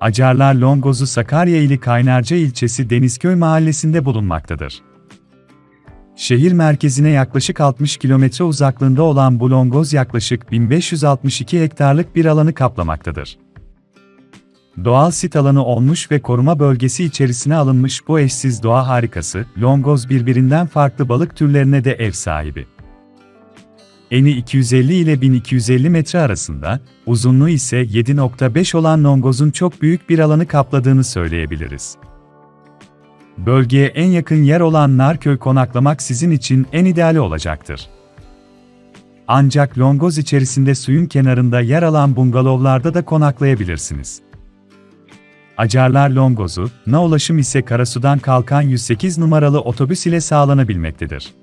Acarlar Longozu Sakarya ili Kaynarca ilçesi Denizköy mahallesinde bulunmaktadır. Şehir merkezine yaklaşık 60 kilometre uzaklığında olan bu longoz yaklaşık 1562 hektarlık bir alanı kaplamaktadır. Doğal sit alanı olmuş ve koruma bölgesi içerisine alınmış bu eşsiz doğa harikası, longoz birbirinden farklı balık türlerine de ev sahibi. Eni 250 ile 1250 metre arasında, uzunluğu ise 7.5 olan longozun çok büyük bir alanı kapladığını söyleyebiliriz. Bölgeye en yakın yer olan Narköy konaklamak sizin için en ideali olacaktır. Ancak Longoz içerisinde suyun kenarında yer alan bungalovlarda da konaklayabilirsiniz. Acarlar Longoz'u, na ulaşım ise Karasu'dan kalkan 108 numaralı otobüs ile sağlanabilmektedir.